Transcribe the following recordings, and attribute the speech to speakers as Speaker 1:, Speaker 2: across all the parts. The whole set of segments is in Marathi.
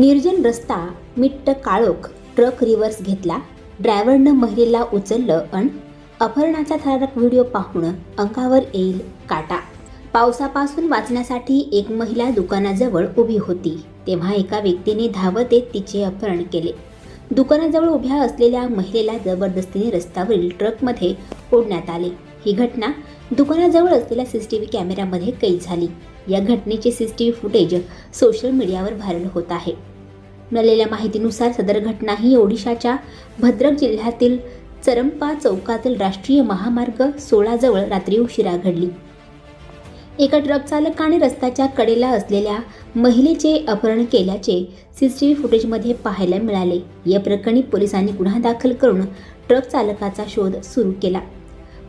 Speaker 1: निर्जन रस्ता मिट्ट काळोख ट्रक रिव्हर्स घेतला. ड्रायव्हरनं महिलेला उचललं आणि अपहरणाचा थरारक व्हिडिओ पाहून अंगावर येईल काटा. पावसापासून वाचण्यासाठी एक महिला दुकानाजवळ उभी होती. तेव्हा एका व्यक्तीने धावत येत तिचे अपहरण केले. दुकानाजवळ उभ्या असलेल्या महिलेला जबरदस्तीने रस्त्यावरील ट्रकमध्ये ओढण्यात आले. ही घटना दुकानाजवळ असलेल्या सी टी व्ही कॅमेऱ्यामध्ये कैद झाली. या घटनेचे व्ही फुटेज सोशल मीडियावर व्हायरल होत आहे. मिळालेल्या माहितीनुसार सदर घटना ही ओडिशाच्या भद्रक जिल्ह्यातील चरंपा चौकातील राष्ट्रीय महामार्ग सोळाजवळ रात्री उशिरा घडली. एका ट्रक चालकाने रस्त्याच्या कडेला असलेल्या महिलेचे अपहरण केल्याचे सीसीटीव्ही फुटेजमध्ये पाहायला मिळाले. या प्रकरणी पोलिसांनी गुन्हा दाखल करून ट्रक चालकाचा शोध सुरू केला.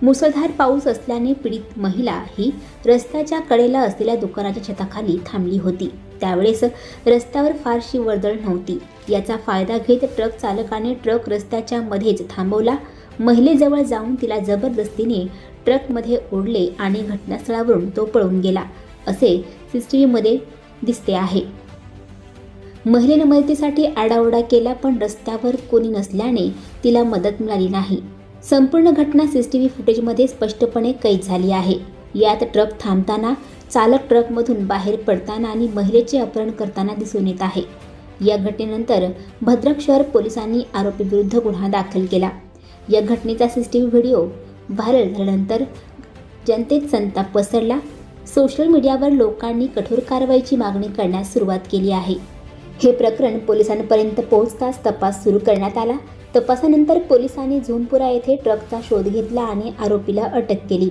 Speaker 1: मुसळधार पाऊस असल्याने पीडित महिला ही रस्त्याच्या कडेला असलेल्या दुकानाच्या छताखाली थांबली होती. त्यावेळेस रस्त्यावर फारशी वर्दळ नव्हती. याचा फायदा घेत ट्रक चालकाने ट्रक रस्त्याच्या मध्येच थांबवला. महिलेजवळ जाऊन तिला जबरदस्तीने ट्रकमध्ये ओढले आणि घटनास्थळावरून तो पळून गेला असे सीसीटीव्हीमध्ये दिसते आहे. महिलेने मदतीसाठी आडाओरडा केला पण रस्त्यावर कोणी नसल्याने तिला मदत मिळाली नाही. संपूर्ण घटना सी टी व्ही फुटेजमध्ये स्पष्टपणे कैद झाली आहे. यात ट्रक थांबताना चालक ट्रकमधून बाहेर पडताना आणि महिलेचे अपहरण करताना दिसून येत आहे. या घटनेनंतर भद्रक शहर पोलिसांनी आरोपीविरुद्ध गुन्हा दाखल केला. या घटनेचा C T V video viral झाल्यानंतर जनतेत संताप पसरला. सोशल मीडियावर लोकांनी कठोर कारवाईची मागणी करण्यास सुरुवात केली आहे. हे प्रकरण पोलिसांपर्यंत पोहोचताच तपास सुरू करण्यात आला. तपासानंतर पोलिसांनी झोनपुरा येथे ट्रकचा शोध घेतला आणि आरोपीला अटक केली.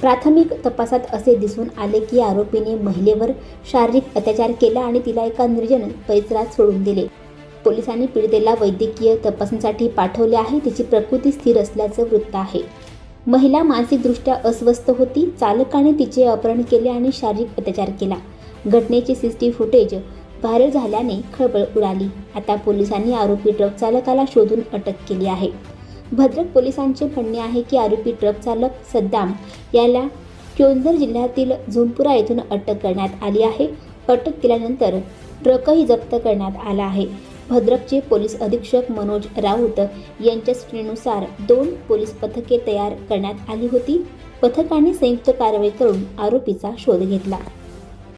Speaker 1: प्राथमिक तपासात असे दिसून आले की आरोपीने महिलेवर शारीरिक अत्याचार केला आणि तिला एका निर्जन परिसरात सोडून दिले. पोलिसांनी पीडितेला वैद्यकीय तपासणीसाठी पाठवले आहे. तिची प्रकृती स्थिर असल्याचं वृत्त आहे. महिला मानसिकदृष्ट्या अस्वस्थ होती. चालकाने तिचे अपहरण केले आणि शारीरिक अत्याचार केला. घटनेचे सीसीटीव्ही फुटेज व्हायरल झाल्याने खळबळ उडाली. आता पोलिसांनी आरोपी ट्रक चालकाला शोधून अटक केली आहे. भद्रक पोलिसांचे म्हणणे आहे की आरोपी ट्रक चालक सद्दाम याला क्योंझर जिल्ह्यातील झुंपुरा येथून अटक करण्यात आली आहे. अटक केल्यानंतर ट्रकही जप्त करण्यात आला आहे. भद्रकचे पोलीस अधीक्षक मनोज राऊत यांच्या सूचनेनुसार दोन पोलीस पथके तयार करण्यात आली होती. पथकाने संयुक्त कारवाई करून आरोपीचा शोध घेतला.